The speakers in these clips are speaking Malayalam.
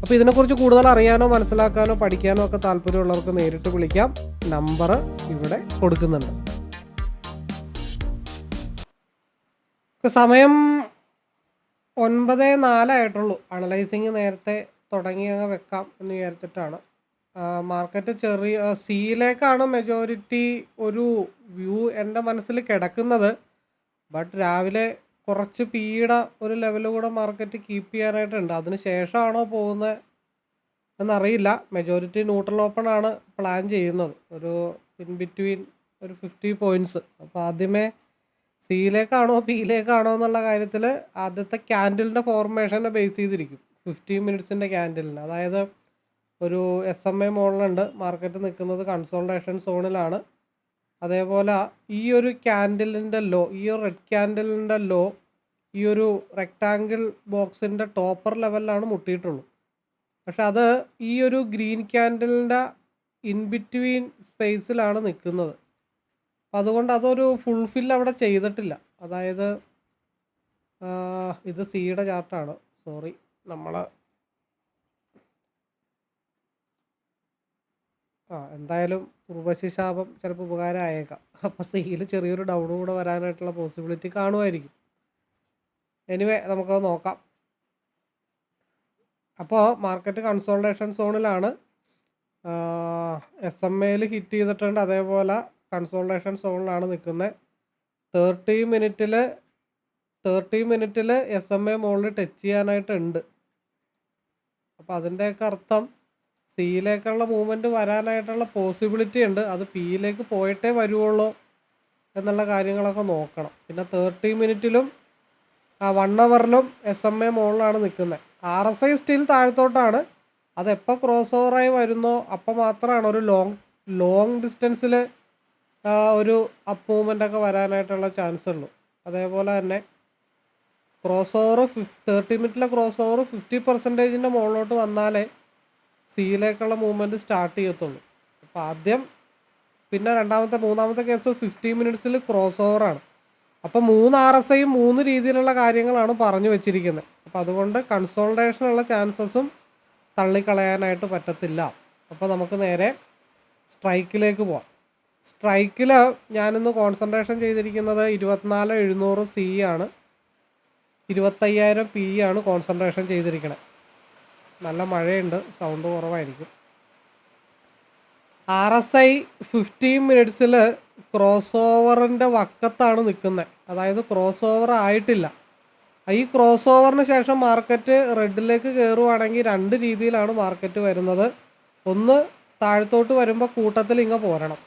അപ്പോൾ ഇതിനെക്കുറിച്ച് കൂടുതൽ അറിയാനോ മനസ്സിലാക്കാനോ പഠിക്കാനോ ഒക്കെ താല്പര്യമുള്ളവർക്ക് നേരിട്ട് വിളിക്കാം. നമ്പർ ഇവിടെ കൊടുക്കുന്നുണ്ട്. സമയം ഒൻപത് നാലായിട്ടുള്ളൂ. അനലൈസിങ് നേരത്തെ തുടങ്ങി അങ്ങ് വെക്കാം എന്ന് വിചാരിച്ചിട്ടാണ്. മാർക്കറ്റ് ചെറിയ സിയിലേക്കാണ് മെജോറിറ്റി ഒരു വ്യൂ എന്റെ മനസ്സിൽ കിടക്കുന്നത്. ബട്ട് രാവിലെ കുറച്ച് പീഡ ഒരു ലെവലിൽ കൂടെ മാർക്കറ്റ് കീപ്പ് ചെയ്യാനായിട്ടുണ്ട്. അതിന് ശേഷമാണോ പോകുന്നത് എന്നറിയില്ല. മെജോറിറ്റി ന്യൂട്രൽ ഓപ്പൺ ആണ് പ്ലാൻ ചെയ്യുന്നത്. ഒരു ഇൻ ബിറ്റ്വീൻ ഒരു ഫിഫ്റ്റി പോയിന്റ്സ് അപ്പോൾ ആദ്യമേ സിയിലേക്കാണോ പിയിലേക്കാണോ എന്നുള്ള കാര്യത്തിൽ ആദ്യത്തെ ക്യാൻഡിലിന്റെ ഫോർമേഷനെ ബേസ് ചെയ്തിരിക്കും. ഫിഫ്റ്റീൻ മിനിറ്റ്സിന്റെ ക്യാൻഡിലിന് അതായത് ഒരു എസ് എം എ മോഡലുണ്ട് മാർക്കറ്റ് നിൽക്കുന്നത് കൺസോൾട്ടേഷൻ സോണിലാണ് അതേപോലെ ഈ ഒരു ക്യാൻഡിലിന്റെ ലോ ഈ ഒരു റെഡ് ക്യാൻഡിലിന്റെ ലോ ഈ ഒരു റെക്റ്റാങ്കിൾ ബോക്സിന്റെ ടോപ്പർ ലെവലിലാണ് മുട്ടിയിട്ടുള്ളൂ. പക്ഷെ അത് ഈ ഒരു ഗ്രീൻ ക്യാൻഡിലിന്റെ ഇൻ ബിറ്റ്വീൻ സ്പേസിലാണ് നിൽക്കുന്നത്. അതുകൊണ്ട് അതൊരു ഫുൾഫിൽ അവിടെ ചെയ്തിട്ടില്ല. അതായത് ഇത് സിയുടെ ചാർട്ടാണ്. സോറി നമ്മൾ ആ എന്തായാലും ഉർവശി ശാപം ചിലപ്പോൾ ഉപകാരം ആയേക്കാം അപ്പോൾ സീൽ ചെറിയൊരു ഡൗൺ കൂടെ വരാനായിട്ടുള്ള പോസിബിലിറ്റി കാണുമായിരിക്കും. എനിവേ നമുക്കത് നോക്കാം. അപ്പോൾ മാർക്കറ്റ് കൺസോൾട്ടേഷൻ സോണിലാണ് എസ് എം എയിൽ ഹിറ്റ് ചെയ്തിട്ടുണ്ട്. അതേപോലെ കൺസോൾട്ടേഷൻ സോണിലാണ് നിൽക്കുന്നത് തേർട്ടി മിനിറ്റിൽ തേർട്ടി മിനിറ്റിൽ എസ് എം എ മുകളിൽ ടച്ച് ചെയ്യാനായിട്ടുണ്ട്. അപ്പോൾ അതിന്റെയൊക്കെ അർത്ഥം സിയിലേക്കുള്ള മൂവ്മെന്റ് വരാനായിട്ടുള്ള പോസിബിലിറ്റി ഉണ്ട്. അത് പിയിലേക്ക് പോയിട്ടേ വരുവുള്ളൂ എന്നുള്ള കാര്യങ്ങളൊക്കെ നോക്കണം. പിന്നെ തേർട്ടി മിനിറ്റിലും വൺ അവറിലും എസ് എം എ മുകളിലാണ് നിൽക്കുന്നത്. ആർ എസ് ഐ സ്റ്റിൽ താഴത്തോട്ടാണ്. അതെപ്പോൾ ക്രോസ് ഓവറായി വരുന്നോ അപ്പോൾ മാത്രമാണ് ഒരു ലോങ് ലോങ് ഡിസ്റ്റൻസിൽ ഒരു അപ്പ് മൂവ്മെന്റ് ഒക്കെ വരാനായിട്ടുള്ള ചാൻസ് ഉള്ളൂ. അതേപോലെ തന്നെ ക്രോസ് ഓവർ ഫിഫ് തേർട്ടി മിനിറ്റിലെ ക്രോസ് ഓവർ ഫിഫ്റ്റി പെർസെന്റേജിന്റെ മുകളിലോട്ട് വന്നാലേ സിയിലേക്കുള്ള മൂവ്മെന്റ് സ്റ്റാർട്ട് ചെയ്യത്തുള്ളൂ. അപ്പോൾ ആദ്യം പിന്നെ രണ്ടാമത്തെ മൂന്നാമത്തെ കേസ് ഫിഫ്റ്റി മിനിറ്റ്സിൽ ക്രോസ് ഓവറാണ് അപ്പോൾ മൂന്ന് ആർ എസ് ഐയും മൂന്ന് രീതിയിലുള്ള കാര്യങ്ങളാണ് പറഞ്ഞു വെച്ചിരിക്കുന്നത് അപ്പോൾ അതുകൊണ്ട് കൺസോൾട്ടേഷനുള്ള ചാൻസസും തള്ളിക്കളയാനായിട്ട് പറ്റത്തില്ല. അപ്പോൾ നമുക്ക് നേരെ സ്ട്രൈക്കിലേക്ക് പോവാം. സ്ട്രൈക്കിൽ ഞാനിന്ന് കോൺസെൻട്രേഷൻ ചെയ്തിരിക്കുന്നത് ഇരുപത്തിനാല് എഴുന്നൂറ് സി ആണ്. ഇരുപത്തയ്യായിരം പി ആണ് കോൺസെൻട്രേഷൻ ചെയ്തിരിക്കുന്നത് നല്ല മഴയുണ്ട് സൗണ്ട് കുറവായിരിക്കും. ആർ എസ് ഐ ഫിഫ്റ്റീൻ മിനിറ്റ്സിൽ ക്രോസ് ഓവറിന്റെ വക്കത്താണ് നിൽക്കുന്നത് അതായത് ക്രോസ് ഓവർ ആയിട്ടില്ല. ഈ ക്രോസ് ഓവറിന് ശേഷം മാർക്കറ്റ് റെഡിലേക്ക് കയറുവാണെങ്കിൽ രണ്ട് രീതിയിലാണ് മാർക്കറ്റ് വരുന്നത്. ഒന്ന് താഴത്തോട്ട് വരുമ്പോൾ കൂട്ടത്തിൽ ഇങ്ങ് പോരണം.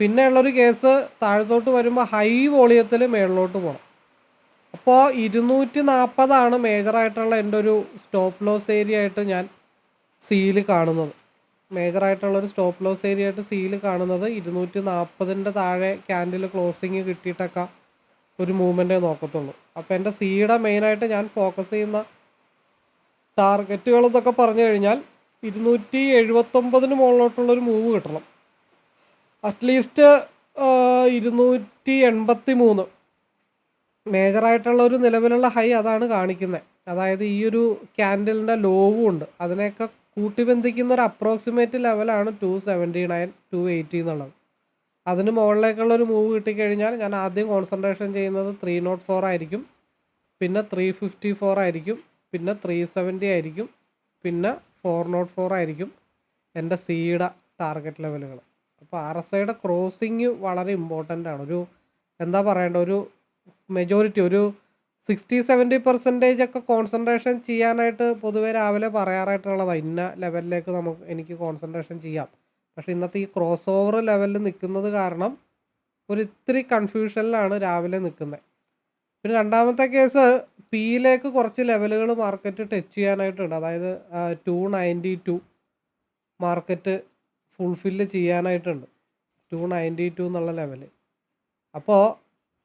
പിന്നെ ഉള്ളൊരു കേസ് താഴത്തോട്ട് വരുമ്പോൾ ഹൈ വോളിയത്തിൽ മേളിലോട്ട് പോകണം അപ്പോൾ ഇരുന്നൂറ്റി നാൽപ്പതാണ് മേജറായിട്ടുള്ള എന്റെ ഒരു സ്റ്റോപ്പ് ലോസ് ഏരിയ ആയിട്ട് ഞാൻ സീൽ കാണുന്നത്. മേജറായിട്ടുള്ളൊരു സ്റ്റോപ്പ് ലോസ് ഏരിയ ആയിട്ട് സീൽ കാണുന്നത് ഇരുന്നൂറ്റി നാൽപ്പതിന്റെ താഴെ ക്യാൻഡിൽ ക്ലോസിങ് കിട്ടിയിട്ടൊക്കെ ഒരു മൂവ്മെന്റേ നോക്കത്തുള്ളൂ. അപ്പോൾ എന്റെ സീയുടെ മെയിനായിട്ട് ഞാൻ ഫോക്കസ് ചെയ്യുന്ന ടാർഗറ്റുകൾ എന്നൊക്കെ പറഞ്ഞു കഴിഞ്ഞാൽ ഇരുന്നൂറ്റി എഴുപത്തൊമ്പതിന് മുകളിലോട്ടുള്ളൊരു മൂവ് കിട്ടണം. അറ്റ്ലീസ്റ്റ് ഇരുന്നൂറ്റി എൺപത്തി മൂന്ന് മേജറായിട്ടുള്ള ഒരു നിലവിലുള്ള ഹൈ അതാണ് കാണിക്കുന്നത് അതായത് ഈ ഒരു ക്യാൻഡലിന്റെ ലോവും ഉണ്ട്. അതിനെയൊക്കെ കൂട്ടിബന്ധിക്കുന്ന ഒരു അപ്രോക്സിമേറ്റ് ലെവലാണ് two seventy nine two eighty എന്നുള്ളത്. അതിന് മുകളിലേക്കുള്ള ഒരു മൂവ് കിട്ടിക്കഴിഞ്ഞാൽ ഞാൻ ആദ്യം കോൺസെൻട്രേഷൻ ചെയ്യുന്നത് ത്രീ നോട്ട് ഫോർ ആയിരിക്കും. പിന്നെ ത്രീ ഫിഫ്റ്റി ഫോർ ആയിരിക്കും. പിന്നെ ത്രീ സെവന്റി ആയിരിക്കും. പിന്നെ ഫോർ നോട്ട് ഫോർ ആയിരിക്കും. എന്റെ സിയുടെ ടാർഗറ്റ് ലെവലുകൾ അപ്പോൾ ആർ എസ് ഐയുടെ ക്രോസിങ് വളരെ ഇമ്പോർട്ടന്റ് ആണ്. ഒരു എന്താ പറയേണ്ട? ഒരു മെജോറിറ്റി ഒരു സിക്സ്റ്റി സെവന്റി പെർസെന്റേജ് ഒക്കെ കോൺസെൻട്രേഷൻ ചെയ്യാനായിട്ട് പൊതുവെ രാവിലെ പറയാറായിട്ടുള്ളതാണ് ഇന്ന ലെവലിലേക്ക് നമുക്ക് എനിക്ക് കോൺസെൻട്രേഷൻ ചെയ്യാം. പക്ഷെ ഇന്നത്തെ ഈ ക്രോസ് ഓവർ ലെവലിൽ നിൽക്കുന്നത് കാരണം ഒരു ഇത്തിരി കൺഫ്യൂഷനിലാണ് രാവിലെ നിൽക്കുന്നത്. പിന്നെ രണ്ടാമത്തെ കേസ് പിയിലേക്ക് കുറച്ച് ലെവലുകൾ മാർക്കറ്റ് ടച്ച് ചെയ്യാനായിട്ടുണ്ട്. അതായത് two ninety two market fulfil ചെയ്യാനായിട്ടുണ്ട്. Two ninety two എന്നുള്ള ലെവൽ അപ്പോൾ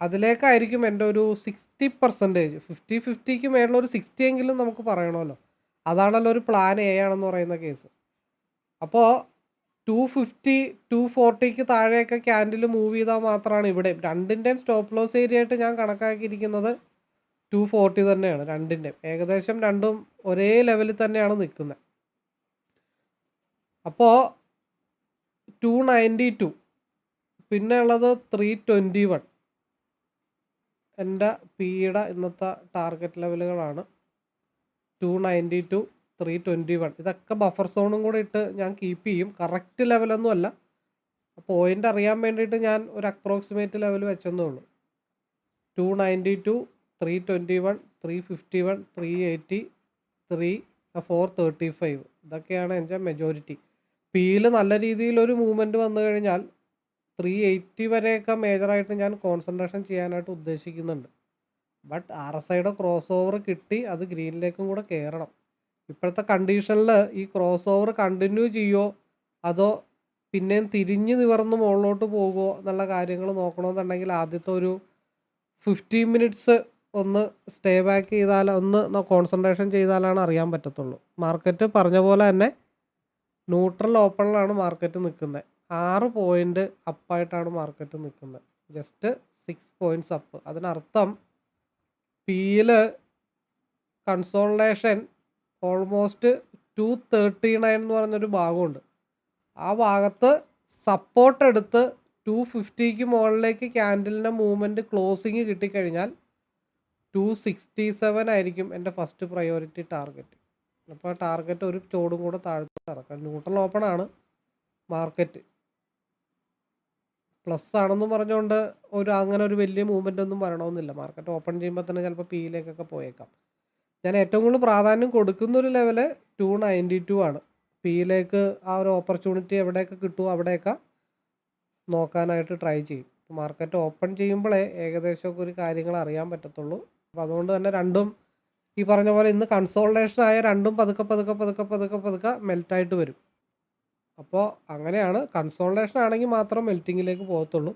അതിലേക്കായിരിക്കും എന്റെ ഒരു സിക്സ്റ്റി പെർസെന്റേജ് ഫിഫ്റ്റി ഫിഫ്റ്റിക്ക് ഒരു സിക്സ്റ്റി എങ്കിലും നമുക്ക് പറയണമല്ലോ. അതാണല്ലോ ഒരു പ്ലാൻ എ ആണെന്ന് പറയുന്ന കേസ് അപ്പോൾ ടു ഫിഫ്റ്റി ടു ഫോർട്ടിക്ക് താഴെയൊക്കെ ക്യാൻഡിൽ മൂവ് ചെയ്താൽ മാത്രമാണ് ഇവിടെ രണ്ടിന്റെയും സ്റ്റോപ്പ് ലോസ് ഏരിയ ആയിട്ട് ഞാൻ കണക്കാക്കിയിരിക്കുന്നത് ടു ഫോർട്ടി തന്നെയാണ് രണ്ടിന്റെയും. ഏകദേശം രണ്ടും ഒരേ ലെവലിൽ തന്നെയാണ് നിൽക്കുന്നത്. അപ്പോൾ ടു നയന്റി ടു പിന്നെ ഉള്ളത് ത്രീ ട്വന്റി വൺ എന്റെ പിയുടെ ഇന്നത്തെ target ലെവലുകളാണ് two ninety two three twenty one ഇതൊക്കെ ബഫർ സോണും കൂടെ ഇട്ട് ഞാൻ കീപ്പ് ചെയ്യും. കറക്റ്റ് ലെവലൊന്നും അല്ല. പോയിന്റ് അറിയാൻ വേണ്ടിയിട്ട് ഞാൻ ഒരു അപ്രോക്സിമേറ്റ് ലെവൽ വെച്ചെന്നേ ഉള്ളൂ. Two ninety two three twenty one three fifty one three eighty three four thirty five ഇതൊക്കെയാണ് എന്റെ മെജോറിറ്റി പിയിൽ നല്ല രീതിയിലൊരു മൂവ്മെന്റ് വന്നു കഴിഞ്ഞാൽ ത്രീ എയ്റ്റി വരെയൊക്കെ മേജറായിട്ട് ഞാൻ കോൺസെൻട്രേഷൻ ചെയ്യാനായിട്ട് ഉദ്ദേശിക്കുന്നുണ്ട്. ബട്ട് ആർ എസ് ഐയുടെ ക്രോസ് ഓവർ കിട്ടി അത് ഗ്രീനിലേക്കും കൂടെ കയറണം ഇപ്പോഴത്തെ കണ്ടീഷനിൽ ഈ ക്രോസ് ഓവർ കണ്ടിന്യൂ ചെയ്യുമോ അതോ പിന്നെയും തിരിഞ്ഞ് നിവർന്ന് മുകളിലോട്ട് പോകുമോ എന്നുള്ള കാര്യങ്ങൾ നോക്കണമെന്നുണ്ടെങ്കിൽ ആദ്യത്തെ ഒരു ഫിഫ്റ്റീൻ മിനിറ്റ്സ് ഒന്ന് സ്റ്റേ ബാക്ക് ചെയ്താൽ ഒന്ന് കോൺസെൻട്രേഷൻ ചെയ്താലാണ് അറിയാൻ പറ്റത്തുള്ളൂ. മാർക്കറ്റ് പറഞ്ഞ പോലെ തന്നെ ന്യൂട്രൽ ഓപ്പണിലാണ് മാർക്കറ്റ് നിൽക്കുന്നത്. ആറ് പോയിന്റ് അപ്പായിട്ടാണ് മാർക്കറ്റ് നിൽക്കുന്നത് ജസ്റ്റ് സിക്സ് പോയിന്റ്സ് അപ്പ് അതിനർത്ഥം പിയിൽ consultation almost two thirty nine എന്ന് പറഞ്ഞൊരു ഭാഗമുണ്ട്. ആ ഭാഗത്ത് സപ്പോർട്ട് എടുത്ത് ടു ഫിഫ്റ്റിക്ക് മുകളിലേക്ക് ക്യാൻഡിലിന്റെ മൂവ്മെന്റ് ക്ലോസിങ് കിട്ടിക്കഴിഞ്ഞാൽ ടു സിക്സ്റ്റി സെവൻ ആയിരിക്കും എന്റെ ഫസ്റ്റ് പ്രയോറിറ്റി ടാർഗറ്റ് അപ്പോൾ ടാർഗറ്റ് ഒരു ചോടും കൂടെ താഴ്ത്തി ഇറക്കാം ന്യൂട്രൽ ഓപ്പൺ ആണ് മാർക്കറ്റ് പ്ലസ് ആണെന്ന് പറഞ്ഞുകൊണ്ട് ഒരു അങ്ങനെ ഒരു വലിയ മൂവ്മെന്റ് ഒന്നും വരണമെന്നില്ല. മാർക്കറ്റ് ഓപ്പൺ ചെയ്യുമ്പോൾ തന്നെ ചിലപ്പോൾ പിയിലേക്കൊക്കെ പോയേക്കാം. ഞാൻ ഏറ്റവും കൂടുതൽ പ്രാധാന്യം കൊടുക്കുന്ന ഒരു ലെവൽ ടു നയന്റി ടു ആണ് പിയിലേക്ക് ആ ഒരു ഓപ്പർച്യൂണിറ്റി എവിടെയൊക്കെ കിട്ടുമോ അവിടെയൊക്കെ നോക്കാനായിട്ട് ട്രൈ ചെയ്യും. മാർക്കറ്റ് ഓപ്പൺ ചെയ്യുമ്പോഴേ ഏകദേശമൊക്കെ ഒരു കാര്യങ്ങൾ അറിയാൻ പറ്റത്തുള്ളൂ. അപ്പോൾ അതുകൊണ്ട് തന്നെ രണ്ടും ഈ പറഞ്ഞ പോലെ ഇന്ന് കൺസോൾട്ടേഷൻ ആയ രണ്ടും പതുക്കെ പതുക്കെ പതുക്കെ പതുക്കെ പതുക്കെ മെൽറ്റായിട്ട് വരും. അപ്പോൾ അങ്ങനെയാണ്. കൺസോൾട്ടേഷൻ ആണെങ്കിൽ മാത്രം മെൽറ്റിങ്ങിലേക്ക് പോകത്തുള്ളൂ.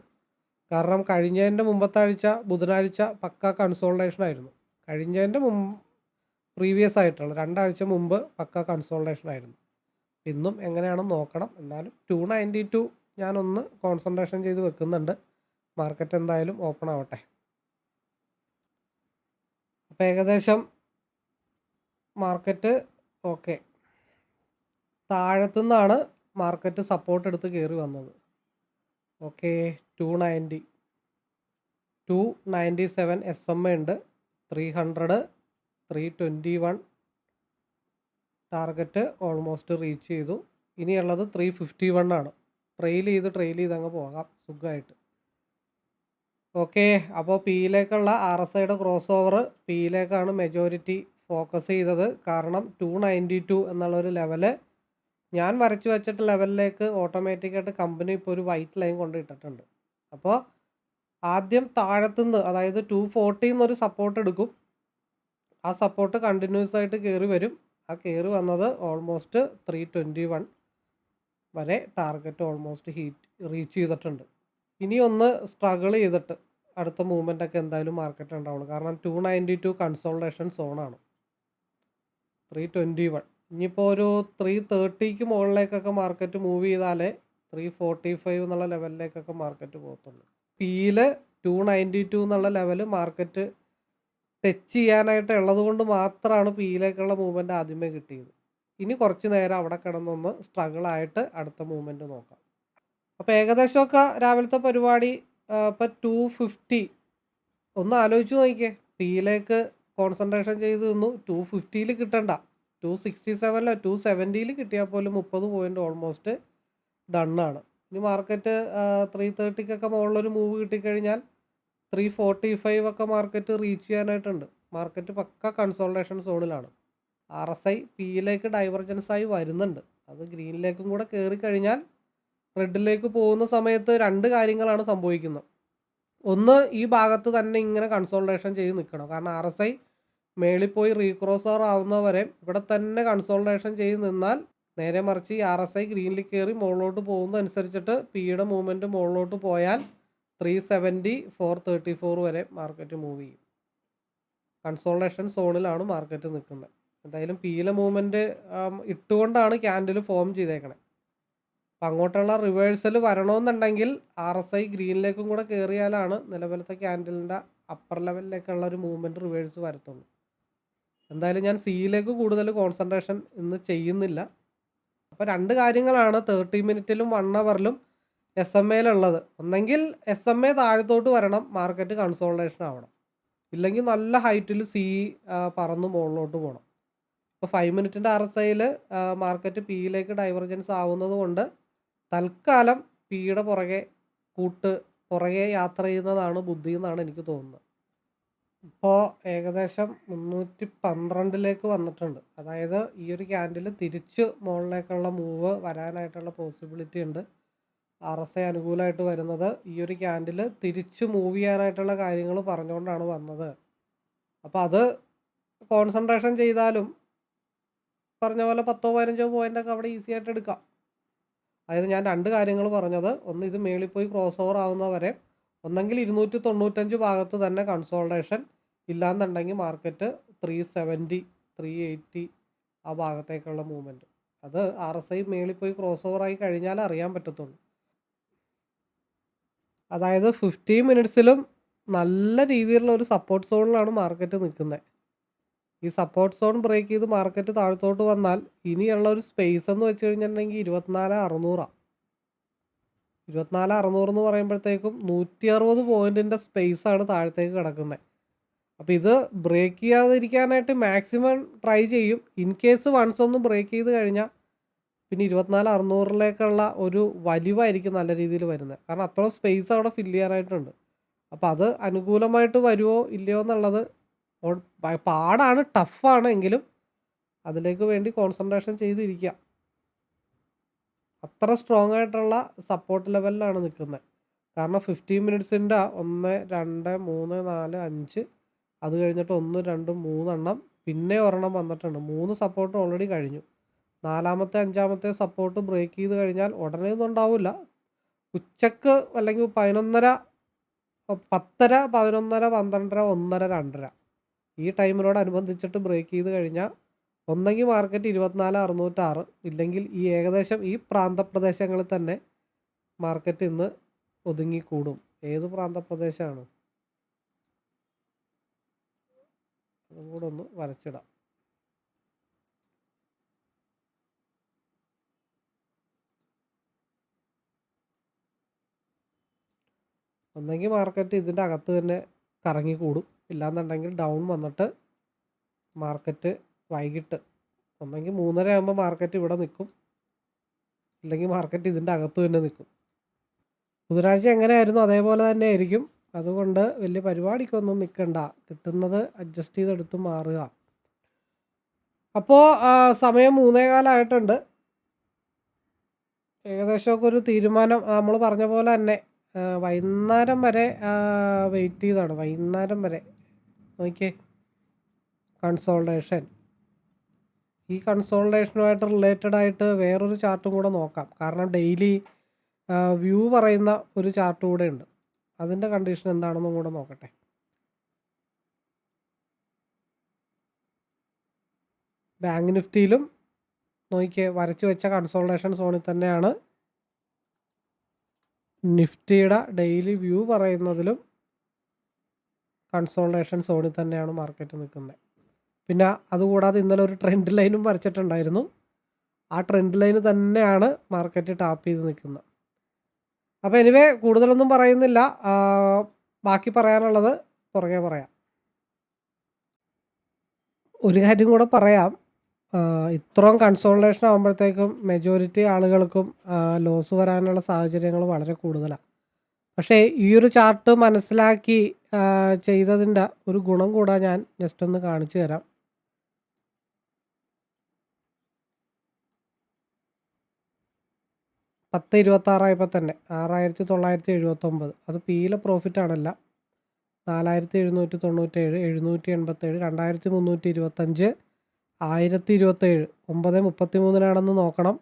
കാരണം കഴിഞ്ഞതിന്റെ മുമ്പത്തെ ആഴ്ച ബുധനാഴ്ച പക്ക കൺസോൾട്ടേഷൻ ആയിരുന്നു. കഴിഞ്ഞതിന്റെ മുമ്പ് പ്രീവിയസ് ആയിട്ടുള്ള രണ്ടാഴ്ച മുമ്പ് പക്ക കൺസോൾട്ടേഷൻ ആയിരുന്നു. ഇന്നും എങ്ങനെയാണെന്ന് നോക്കണം. എന്നാലും ടു നയന്റി ടു ഞാനൊന്ന് കോൺസെൻട്രേഷൻ ചെയ്ത് വെക്കുന്നുണ്ട്. മാർക്കറ്റ് എന്തായാലും ഓപ്പൺ ആവട്ടെ. അപ്പോൾ ഏകദേശം മാർക്കറ്റ് ഓക്കെ താഴത്തുനിന്നാണ് മാർക്കറ്റ് സപ്പോർട്ട് എടുത്ത് കയറി വന്നത്. Okay two ninety two ninety seven S M A ഉണ്ട്. Three hundred three twenty one target almost reach ചെയ്തു. ഇനിയുള്ളത് ത്രീ ഫിഫ്റ്റി വൺ ആണ്. ട്രെയിൽ ചെയ്ത് ട്രെയിൽ ചെയ്ത് അങ്ങ് പോകാം. സുഖമായിട്ട് ഓക്കെ അപ്പോൾ പിയിലേക്കുള്ള ആർ എസ് ഐയുടെ ക്രോസ് ഓവർ പിയിലേക്കാണ് മെജോറിറ്റി ഫോക്കസ് ചെയ്തത്. കാരണം ടു നയന്റി ടു എന്നുള്ളൊരു ലെവൽ ഞാൻ വരച്ചു വെച്ചിട്ട് ലെവലിലേക്ക് ഓട്ടോമാറ്റിക്കായിട്ട് കമ്പനി ഇപ്പോൾ ഒരു വൈറ്റ് ലൈൻ കൊണ്ട് ഇട്ടിട്ടുണ്ട്. അപ്പോൾ ആദ്യം താഴത്തുനിന്ന് അതായത് ടു ഫോർട്ടിയിൽ നിന്നൊരു സപ്പോർട്ട് എടുക്കും. ആ സപ്പോർട്ട് കണ്ടിന്യൂസ് ആയിട്ട് കയറി വരും. ആ കയറി വന്നത് ഓൾമോസ്റ്റ് ത്രീ ട്വന്റി വൺ വരെ ടാർഗറ്റ് ഓൾമോസ്റ്റ് ഹീറ്റ് റീച്ച് ചെയ്തിട്ടുണ്ട്. ഇനി ഒന്ന് സ്ട്രഗിൾ ചെയ്തിട്ട് അടുത്ത മൂവ്മെന്റ് ഒക്കെ എന്തായാലും മാർക്കറ്റ് ഉണ്ടാവുള്ളൂ. കാരണം ടു നയന്റി ടു കൺസോൾട്ടേഷൻ സോണാണ് ത്രീ ട്വന്റി വൺ ഇനിയിപ്പോൾ ഒരു ത്രീ തേർട്ടിക്ക് മുകളിലേക്കൊക്കെ മാർക്കറ്റ് മൂവ് ചെയ്താലേ ത്രീ ഫോർട്ടി ഫൈവ് എന്നുള്ള ലെവലിലേക്കൊക്കെ മാർക്കറ്റ് പോകത്തുള്ളൂ. പിയിൽ ടു നയന്റി ടു എന്നുള്ള ലെവൽ മാർക്കറ്റ് ടച്ച് ചെയ്യാനായിട്ട് ഉള്ളത് കൊണ്ട് മാത്രമാണ് പിയിലേക്കുള്ള മൂവ്മെന്റ് ആദ്യമേ കിട്ടിയത്. ഇനി കുറച്ച് നേരം അവിടെ കിടന്നൊന്ന് സ്ട്രഗിൾ ആയിട്ട് അടുത്ത മൂവ്മെന്റ് നോക്കാം. അപ്പോൾ ഏകദേശമൊക്കെ രാവിലത്തെ പരിപാടി ഇപ്പം ടു ഫിഫ്റ്റി ഒന്ന് ആലോചിച്ച് നോക്കിയേ പിയിലേക്ക് കോൺസെൻട്രേഷൻ ചെയ്ത് നിന്നു. ടു ഫിഫ്റ്റിയിൽ കിട്ടണ്ട. ടു സിക്സ്റ്റി സെവനിലോ ടു സെവന്റിയിൽ കിട്ടിയാൽ പോലും മുപ്പത് പോയിന്റ് ഓൾമോസ്റ്റ് ഡണ്ണാണ് ഇനി മാർക്കറ്റ് ത്രീ തേർട്ടിക്കൊക്കെ മുകളിലൊരു മൂവ് കിട്ടിക്കഴിഞ്ഞാൽ ത്രീ ഫോർട്ടി ഫൈവ് ഒക്കെ മാർക്കറ്റ് റീച്ച് ചെയ്യാനായിട്ടുണ്ട്. മാർക്കറ്റ് പക്ക കൺസോൾട്ടേഷൻ സോണിലാണ് ആർ എസ് ഐ പിയിലേക്ക് ഡൈവർജൻസ് ആയി വരുന്നുണ്ട്. അത് ഗ്രീനിലേക്കും കൂടെ കയറി കഴിഞ്ഞാൽ റെഡിലേക്ക് പോകുന്ന സമയത്ത് രണ്ട് കാര്യങ്ങളാണ് സംഭവിക്കുന്നത്. ഒന്ന് ഈ ഭാഗത്ത് തന്നെ ഇങ്ങനെ കൺസോൾട്ടേഷൻ ചെയ്ത് നിൽക്കണം. കാരണം ആർ എസ് ഐ മേളിൽ പോയി റീക്രോസർ ആവുന്നവരെ ഇവിടെ തന്നെ കൺസോൾട്ടേഷൻ ചെയ്ത് നിന്നാൽ നേരെ മറിച്ച് ഈ ആർ എസ് ഐ ഗ്രീനിൽ കയറി മുകളിലോട്ട് പോകുന്നതനുസരിച്ചിട്ട് പിയുടെ മൂവ്മെന്റ് മുകളിലോട്ട് പോയാൽ three seventy four thirty four വരെ മാർക്കറ്റ് മൂവ് ചെയ്യും. കൺസോൾട്ടേഷൻ സോണിലാണ് മാർക്കറ്റ് നിൽക്കുന്നത്. എന്തായാലും പിയിലെ മൂവ്മെന്റ് ഇട്ടുകൊണ്ടാണ് ക്യാൻഡിൽ ഫോം ചെയ്തേക്കണേ. അപ്പം അങ്ങോട്ടുള്ള റിവേഴ്സൽ വരണമെന്നുണ്ടെങ്കിൽ ആർ എസ് ഐ ഗ്രീനിലേക്കും കൂടെ കയറിയാലാണ് നിലവിലത്തെ ക്യാൻഡിലിന്റെ അപ്പർ ലെവലിലേക്കുള്ള ഒരു മൂവ്മെന്റ് റിവേഴ്സ് വരത്തുള്ളൂ. എന്തായാലും ഞാൻ സിയിലേക്ക് കൂടുതൽ കോൺസെൻട്രേഷൻ ഇന്ന് ചെയ്യുന്നില്ല. അപ്പോൾ രണ്ട് കാര്യങ്ങളാണ് തേർട്ടി മിനിറ്റിലും വൺ അവറിലും എസ് എം എയിലുള്ളത് ഒന്നെങ്കിൽ എസ് എം എ താഴത്തോട്ട് വരണം മാർക്കറ്റ് കൺസോൾട്ടേഷൻ ആവണം. ഇല്ലെങ്കിൽ നല്ല ഹൈറ്റിൽ സി പറന്ന് മുകളിലോട്ട് പോകണം ഇപ്പോൾ ഫൈവ് മിനിറ്റിന്റെ ആർ എസ് ഐയിൽ മാർക്കറ്റ് പിയിലേക്ക് ഡൈവർജൻസ് ആവുന്നത് കൊണ്ട് തൽക്കാലം പിയുടെ പുറകെ കൂട്ട് പുറകെ യാത്ര ചെയ്യുന്നതാണ് ബുദ്ധി എന്നാണ് എനിക്ക് തോന്നുന്നത്. ഇപ്പോൾ ഏകദേശം മുന്നൂറ്റി പന്ത്രണ്ടിലേക്ക് വന്നിട്ടുണ്ട്. അതായത് ഈ ഒരു ക്യാൻഡിൽ തിരിച്ച് മുകളിലേക്കുള്ള മൂവ് വരാനായിട്ടുള്ള പോസിബിലിറ്റി ഉണ്ട്. ആർ എസ് ഐ അനുകൂലമായിട്ട് വരുന്നത് ഈ ഒരു ക്യാൻഡിൽ തിരിച്ച് മൂവ് ചെയ്യാനായിട്ടുള്ള കാര്യങ്ങൾ പറഞ്ഞുകൊണ്ടാണ് വന്നത്. അപ്പോൾ അത് കോൺസെൻട്രേഷൻ ചെയ്താലും പറഞ്ഞ പോലെ പത്തോ പതിനഞ്ചോ പോയിന്റൊക്കെ അവിടെ ഈസി ആയിട്ട് എടുക്കാം. അതായത് ഞാൻ രണ്ട് കാര്യങ്ങൾ പറഞ്ഞത്. ഒന്ന് ഇത് മേളിൽ പോയി ക്രോസ് ഓവർ ആവുന്നവരെ ഒന്നെങ്കിൽ ഇരുന്നൂറ്റി തൊണ്ണൂറ്റഞ്ച് ഭാഗത്ത് തന്നെ കൺസോൾട്ടേഷൻ ഇല്ലാന്നുണ്ടെങ്കിൽ market three seventy three eighty ആ ഭാഗത്തേക്കുള്ള മൂവ്മെന്റ് അത് ആർ എസ് ഐ മേളിൽ പോയി ക്രോസ് ഓവർ ആയി കഴിഞ്ഞാൽ അറിയാൻ പറ്റത്തുള്ളൂ. അതായത് ഫിഫ്റ്റി മിനിറ്റ്സിലും നല്ല രീതിയിലുള്ള ഒരു സപ്പോർട്ട് സോണിലാണ് മാർക്കറ്റ് നിൽക്കുന്നത് ഈ സപ്പോർട്ട് സോൺ ബ്രേക്ക് ചെയ്ത് മാർക്കറ്റ് താഴത്തോട്ട് വന്നാൽ ഇനിയുള്ള ഒരു സ്പേസ് എന്ന് വെച്ച് കഴിഞ്ഞിട്ടുണ്ടെങ്കിൽ ഇരുപത്തിനാല് അറുന്നൂറാണ് ഇരുപത്തിനാല് അറുന്നൂറ് എന്ന് പറയുമ്പോഴത്തേക്കും നൂറ്റി അറുപത് പോയിന്റിന്റെ ആണ് താഴത്തേക്ക് കിടക്കുന്നത് അപ്പോൾ ഇത് ബ്രേക്ക് ചെയ്യാതിരിക്കാനായിട്ട് മാക്സിമം ട്രൈ ചെയ്യും. ഇൻ കേസ് വൺസ് ഒന്ന് ബ്രേക്ക് ചെയ്ത് കഴിഞ്ഞാൽ പിന്നെ ഇരുപത്തിനാല് അറുന്നൂറിലേക്കുള്ള ഒരു വലിവായിരിക്കും നല്ല രീതിയിൽ വരുന്നത്. കാരണം അത്ര സ്പേസ് അവിടെ ഫില്ല് ചെയ്യാനായിട്ടുണ്ട്. അപ്പോൾ അത് അനുകൂലമായിട്ട് വരുമോ ഇല്ലയോ എന്നുള്ളത് പാടാണ് ടഫാണ് എങ്കിലും അതിലേക്ക് വേണ്ടി കോൺസെൻട്രേഷൻ ചെയ്തിരിക്കുക അത്ര സ്ട്രോങ് ആയിട്ടുള്ള സപ്പോർട്ട് ലെവലിലാണ് നിൽക്കുന്നത്. കാരണം ഫിഫ്റ്റീൻ മിനിറ്റ്സിന്റെ ഒന്ന് രണ്ട് മൂന്ന് നാല് അഞ്ച് അത് കഴിഞ്ഞിട്ട് ഒന്ന് രണ്ട് മൂന്നെണ്ണം പിന്നെ ഒരെണ്ണം വന്നിട്ടുണ്ട്. മൂന്ന് സപ്പോർട്ട് ഓൾറെഡി കഴിഞ്ഞു. നാലാമത്തെ അഞ്ചാമത്തെ സപ്പോർട്ട് ബ്രേക്ക് ചെയ്ത് കഴിഞ്ഞാൽ ഉടനെ ഒന്നും ഉണ്ടാവില്ല. ഉച്ചയ്ക്ക് അല്ലെങ്കിൽ പതിനൊന്നര പത്തര പതിനൊന്നര പന്ത്രണ്ടര ഒന്നര രണ്ടര. ഈ ടൈമിനോടനുബന്ധിച്ചിട്ട് ബ്രേക്ക് ചെയ്ത് കഴിഞ്ഞാൽ ഒന്നെങ്കിൽ മാർക്കറ്റ് ഇരുപത്തിനാല് അറുന്നൂറ്റാറ്. ഇല്ലെങ്കിൽ ഈ ഏകദേശം ഈ പ്രാന്തപ്രദേശങ്ങളിൽ തന്നെ മാർക്കറ്റ് ഇന്ന് ഒതുങ്ങിക്കൂടും. ഏത് പ്രാന്തപ്രദേശമാണ്? അതും കൂടെ ഒന്ന് വരച്ചിടാം. ഒന്നെങ്കിൽ മാർക്കറ്റ് ഇതിന്റെ അകത്ത് തന്നെ കറങ്ങിക്കൂടും. ഇല്ലാന്നുണ്ടെങ്കിൽ ഡൗൺ വന്നിട്ട് മാർക്കറ്റ് വൈകിട്ട് ഒന്നെങ്കിൽ മൂന്നര ആകുമ്പോൾ മാർക്കറ്റ് ഇവിടെ നിൽക്കും. ഇല്ലെങ്കിൽ മാർക്കറ്റ് ഇതിന്റെ അകത്ത് തന്നെ നിൽക്കും. ബുധനാഴ്ച എങ്ങനെയായിരുന്നു? അതേപോലെ തന്നെ ആയിരിക്കും. അതുകൊണ്ട് വലിയ പരിപാടിക്കൊന്നും നിൽക്കണ്ട കിട്ടുന്നത് അഡ്ജസ്റ്റ് ചെയ്തെടുത്ത് മാറുക. അപ്പോൾ സമയം മൂന്നേ കാലമായിട്ടുണ്ട് ഏകദേശമൊക്കെ ഒരു തീരുമാനം നമ്മൾ പറഞ്ഞ പോലെ തന്നെ വൈകുന്നേരം വരെ വെയിറ്റ് ചെയ്താണ്. വൈകുന്നേരം വരെ. നോക്കിയേ. കൺസോൾട്ടേഷൻ ഈ കൺസോൾട്ടേഷനുമായിട്ട് റിലേറ്റഡ് ആയിട്ട് വേറൊരു ചാർട്ടും കൂടെ നോക്കാം. കാരണം ഡെയിലി വ്യൂ പറയുന്ന ഒരു ചാർട്ട് കൂടെ ഉണ്ട്. അതിന്റെ കണ്ടീഷൻ എന്താണെന്നും കൂടെ നോക്കട്ടെ. ബാങ്ക് നിഫ്റ്റിയിലും നോക്കിയേ വരച്ചു വെച്ച കൺസോൾട്ടേഷൻ സോണിൽ തന്നെയാണ് നിഫ്റ്റിയുടെ ഡെയിലി വ്യൂ പറയുന്നതിലും കൺസോൾട്ടേഷൻ സോണിൽ തന്നെയാണ് മാർക്കറ്റ് നിൽക്കുന്നത്. പിന്നെ അതുകൂടാതെ ഇന്നലെ ഒരു ട്രെൻഡ് ലൈനും വരച്ചിട്ടുണ്ടായിരുന്നു. ആ ട്രെൻഡ് ലൈന് തന്നെയാണ് മാർക്കറ്റ് ടാപ്പ് ചെയ്ത് നിൽക്കുന്നത്. അപ്പോൾ എനിവേ കൂടുതലൊന്നും പറയുന്നില്ല. ബാക്കി പറയാനുള്ളത് പുറകെ പറയാം. ഒരു കാര്യം കൂടെ പറയാം. ഇത്രയും കൺസോൾട്ടേഷൻ ആകുമ്പോഴത്തേക്കും മെജോറിറ്റി ആളുകൾക്കും ലോസ് വരാനുള്ള സാഹചര്യങ്ങൾ വളരെ കൂടുതലാണ് പക്ഷേ ഈ ഒരു ചാർട്ട് മനസ്സിലാക്കി ചെയ്തതിന്റെ ഒരു ഗുണം കൂടെ ഞാൻ ജസ്റ്റ് ഒന്ന് കാണിച്ചു തരാം. പത്ത് ഇരുപത്താറായപ്പോൾ തന്നെ ആറായിരത്തി തൊള്ളായിരത്തി എഴുപത്തൊമ്പത് അത് പിയിലെ പ്രോഫിറ്റ് ആണല്ല. നാലായിരത്തി എഴുന്നൂറ്റി തൊണ്ണൂറ്റേഴ് എഴുന്നൂറ്റി എൺപത്തേഴ് രണ്ടായിരത്തി മുന്നൂറ്റി ഇരുപത്തഞ്ച് ആയിരത്തി ഇരുപത്തേഴ് ഒമ്പത് മുപ്പത്തി മൂന്നിനാണെന്ന് നോക്കണം.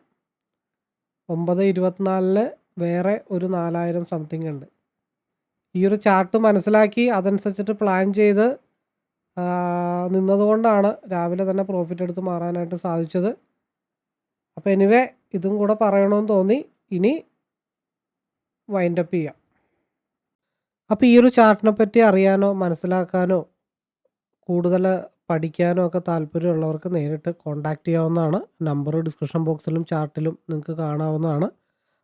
ഒമ്പത് ഇരുപത്തിനാലിന് വേറെ ഒരു നാലായിരം സംതിങ് ഉണ്ട്. ഈ ഒരു ചാർട്ട് മനസ്സിലാക്കി അതനുസരിച്ചിട്ട് പ്ലാൻ ചെയ്ത് നിന്നതുകൊണ്ടാണ് രാവിലെ തന്നെ പ്രോഫിറ്റ് എടുത്ത് മാറാനായിട്ട് സാധിച്ചത്. അപ്പോൾ എനിവേ ഇതും കൂടെ പറയണമെന്ന് തോന്നി. ഇനി വൈൻഡപ്പ് ചെയ്യാം. അപ്പോൾ ഈ ഒരു ചാർട്ടിനെ പറ്റി അറിയാനോ മനസ്സിലാക്കാനോ കൂടുതൽ പഠിക്കാനോ ഒക്കെ താല്പര്യമുള്ളവർക്ക് നേരിട്ട് കോൺടാക്റ്റ് ചെയ്യാവുന്നതാണ്. നമ്പർ ഡിസ്ക്രിപ്ഷൻ ബോക്സിലും ചാർട്ടിലും നിങ്ങൾക്ക് കാണാവുന്നതാണ്.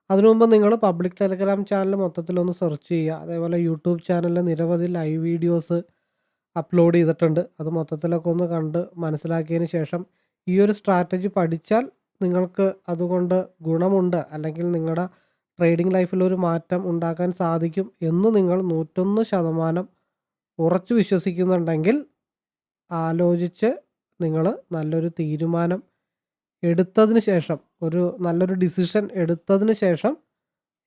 അതിനു മുമ്പ് നിങ്ങൾ പബ്ലിക് ടെലിഗ്രാം ചാനൽ മൊത്തത്തിലൊന്ന് സെർച്ച് ചെയ്യുക. അതേപോലെ യൂട്യൂബ് ചാനലിൽ നിരവധി ലൈവ് വീഡിയോസ് അപ്ലോഡ് ചെയ്തിട്ടുണ്ട്. അത് മൊത്തത്തിലൊക്കെ ഒന്ന് കണ്ട് മനസ്സിലാക്കിയതിന് ശേഷം ഈ ഒരു സ്ട്രാറ്റജി പഠിച്ചാൽ നിങ്ങൾക്ക് അതുകൊണ്ട് ഗുണമുണ്ട് അല്ലെങ്കിൽ നിങ്ങളുടെ ട്രേഡിംഗ് ലൈഫിൽ ഒരു മാറ്റം ഉണ്ടാക്കാൻ സാധിക്കും എന്ന് നിങ്ങൾ നൂറ്റൊന്ന് ശതമാനം ഉറച്ചു വിശ്വസിക്കുന്നുണ്ടെങ്കിൽ ആലോചിച്ച് നിങ്ങൾ നല്ലൊരു തീരുമാനം എടുത്തതിന് ശേഷം ഒരു നല്ലൊരു ഡിസിഷൻ എടുത്തതിന് ശേഷം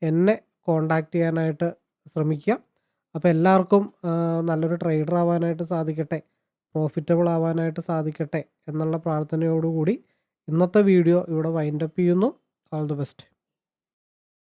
എന്നെ കോണ്ടാക്ട് ചെയ്യാനായിട്ട് ശ്രമിക്കുക. അപ്പോൾ എല്ലാവർക്കും നല്ലൊരു ട്രേഡർ ആവാനായിട്ട് സാധിക്കട്ടെ പ്രോഫിറ്റബിൾ ആവാനായിട്ട് സാധിക്കട്ടെ എന്നുള്ള പ്രാർത്ഥനയോടുകൂടി ഇന്നത്തെ വീഡിയോ ഇവിടെ വൈൻഡപ്പ് ചെയ്യുന്നു. All the best